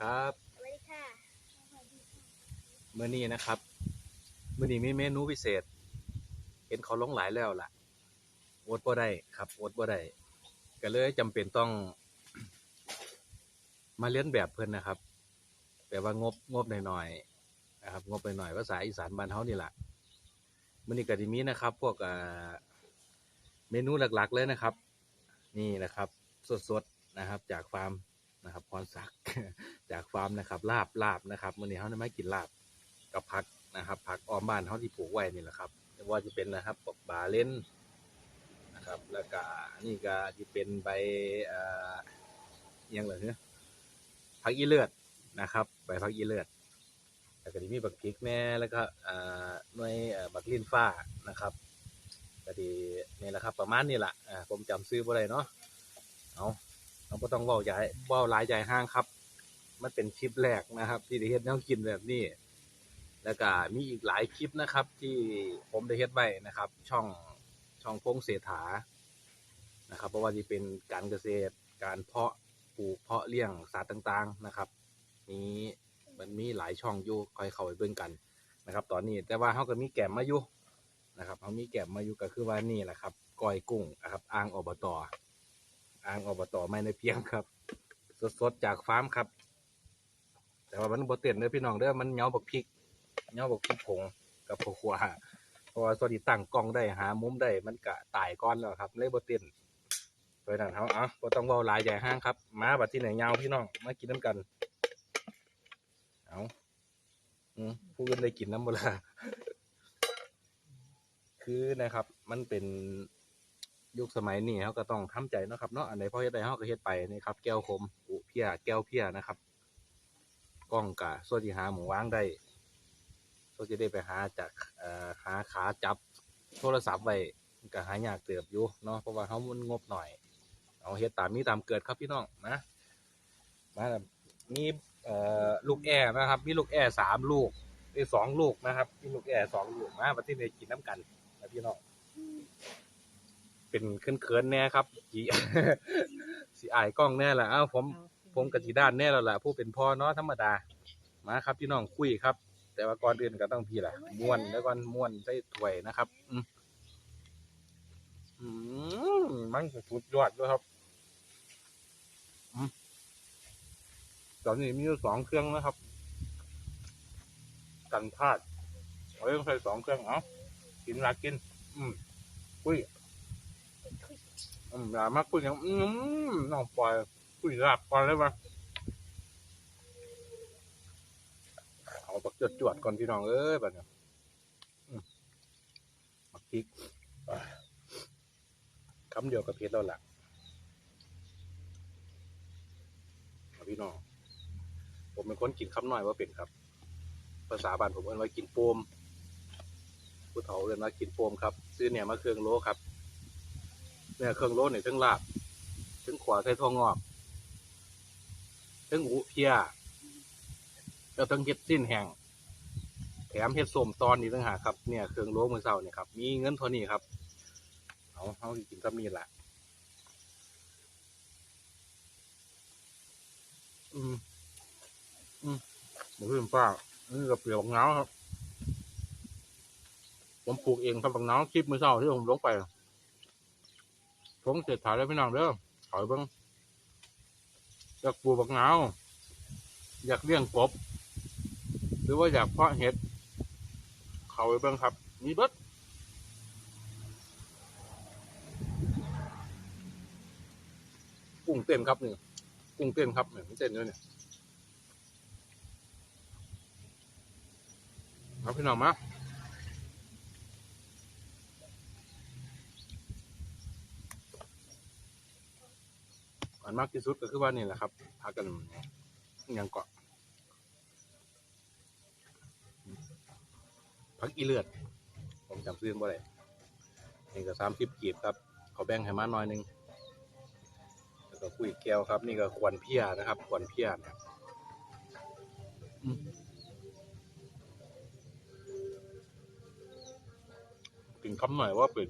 ครับสวัสดีค่ะเมื่อนี้นะครับเมื่อนี้มีเมนูพิเศษ เห็นเขาลงหลายแล้วล่ะอดบ่ได้ครับอดบ่ได้ก็เลยจำเป็นต้อง มาเลียนแบบเพิ่นนะครับ แต่ว่างบงบหน่อยๆนะครับ งบหน่อยๆภาษาอีสานบ้านเฮานี่แหละมื่อนี้ก็จะมีนะครับ พวกอ่าเมนูหลักๆเลยนะครับ นี่นะครับ สดๆนะครับ จากฟาร์ม นะครับพรศักดิ์จากฟาร์มนะครับลาบลาบนะครับมื่อนี้เขาได้มากินลาบกับผักนะครับผักออมบ้านเขาที่ปลูกไว้นี่แหละครับไม่ว่าจะเป็นนะครับพวกบาเล่นนะครับ แล้วก็นี่ก็จะเป็นใบเอ่ออิหยังเหรอเนี่ยผักอีเลือดนะครับใบผักอีเลือดแล้วก็จะมีบักพริกแน่แล้วก็เอ่อหน่วยเอ่อบักลิ้นฟ้านะครับก็ดีนี่แหละครับ ประมาณนี้แหละผมจำซื้อบ่ได้เนาะเอา เราก็ต้องเว้าใหญ่เว้าหลายใหญ่ห้างครับ มันเป็นคลิปแรกนะครับ ที่ได้เฮ็ดแนวกินแบบนี้ แล้วก็มีอีกหลายคลิปนะครับ ที่ผมได้เฮ็ดไว้นะครับ ช่องช่องพงเศรษฐานะครับเพราะว่าจะเป็นการเกษตรการเพาะปลูกเพาะเลี้ยงสัตว์ต่างๆนะครับ นี้มันมีหลายช่องอยู่คอยเข้าไปเบิ่งกันนะครับ ตอนนี้แต่ว่าเขาก็มีแก้มมาอยู่นะครับเขามีแก้มมาอยู่ก็คือว่านี่แหละครับก้อยกุ้งนะครับอ่างอบต อ่างอบตไม่ในเพียงครับ สดๆจากฟาร์มครับ แต่ว่ามันบ่เต้นเด้อพี่น้องเด้อมันเหนียวบักพริกเหนียวบักพริกผงกับผักขัวเพราะว่าสวัสดีตั้งกล้องได้หามุมได้มันกะตายก่อนแล้วครับเลยบ่เต้นโดยนั้นเฮาเอะบ่ต้องเว้าลายใหญ่ห้างครับมาบัดที่ไหนยาพี่น้องมากินน้ำกันเอาผู้อื่นได้กินน้ำบ่ล่ะคือนะครับ มันเป็น ยุคสมัยนี้เขาก็ต้องทำใจนะครับเนาะอันไหนพอเฮ็ดได้เขาก็เฮ็ดไปนี่ครับ แก้วคมอุเพียแก้วเพียนะครับกล้องกะส่วนที่หาหมูวางได้ส่วนที่ได้ไปหาจากหาขาจับโทรศัพท์ไว้มันก็หายากเติบอยู่เนาะเพราะว่าเขามันงบหน่อย เอาเฮ็ดตามนี้ตามเกิดครับพี่น้องนะมาแบบมีลูกแอร์นะครับ มีลูกแอร์สามลูกมีสองลูกนะครับ มีลูกแอร์สองลูกมาประเทศนี้กินน้ำกันนะพี่น้อง เป็นเขินๆแน่ครับสีสีอายกล้องแน่แหละอ้าวผมผมกะจีด้านแน่แล้วล่ะผู้เป็นพ่อเนาะธรรมดามาครับพี่น้องคุยครับ แต่ว่าก่อนอื่นก็ต้องพี่ล่ะม้วนแล้วก่อนม้วนใส่ถ้วยนะครับ อืมอืมมันสุดยอดด้วยครับอืมตอนนี้มีอยู่สองเครื่องนะครับ กันพลาดเอาต้องใส่สองเครื่องเอากินลากิน อืมคุย อืมยามาคุยอย่างอืมน้องปล่อยคุยลาบก่อนเลยปะเอาปักจวดจวดๆก่อนพี่น้องเอ้ยบัดเนี่ยมักพริกคำเดียวกับเพชรแล้วล่ะเอาพี่น้อง ผมเป็นคนกินคำน้อยว่าเป็นครับ ภาษาบ้านผมเอิ้นว่ากินโปมผู้เฒ่าเรียนว่ากินโปมครับ ซื้อเนี่ยมาเครื่องโลครับ เนี่ยเครื่องโลเนี่ยทั้งลาบทั้งขวาใส่ทองงอกทั้งอุเพียแล้วทั้งเฮ็ดสิ้นแห้งแถมเฮ็ดส้มตอนนี้ต่างหากครับเนี่ยเครื่องโลมือเศร้าเนี่ยครับมีเงินเท่านี้ครับเอาเอากินซ้ำนี่แหละอืมอืมหมูขึ้นฟ้านี่กับเปลือกบักน้าครับ ผมปลูกเองครับบักน้าวคลิปมือเศร้าที่ผมลงไป ผมเสร็จถ่ายแล้วพี่น้องเด้อถอยบิ้งอยากปลูกบักนาวอยากเลี้ยงกบ หรือว่าอยากเพาะเห็ด เขาไปบิ่งครับ มีเบิดกุ้งเต้นครับนี่กุ้งเต้นครับเนี่ยมันเต้นด้วยเนี่ยเอาพี่น้องมา อันมากที่สุดก็คือว่านี่แหละครับพากันอิหยังเกาะพักอีเลือด ผมจำซื้อบ่ได้นี่ก็สามสิบกีบครับ เขาแบ่งให้มาหน่อยหนึงแล้วก็คุยแก้วครับ นี่ก็ควนเพียนะครับควนเพียนะครับกินคำหน่อยว่าเป็น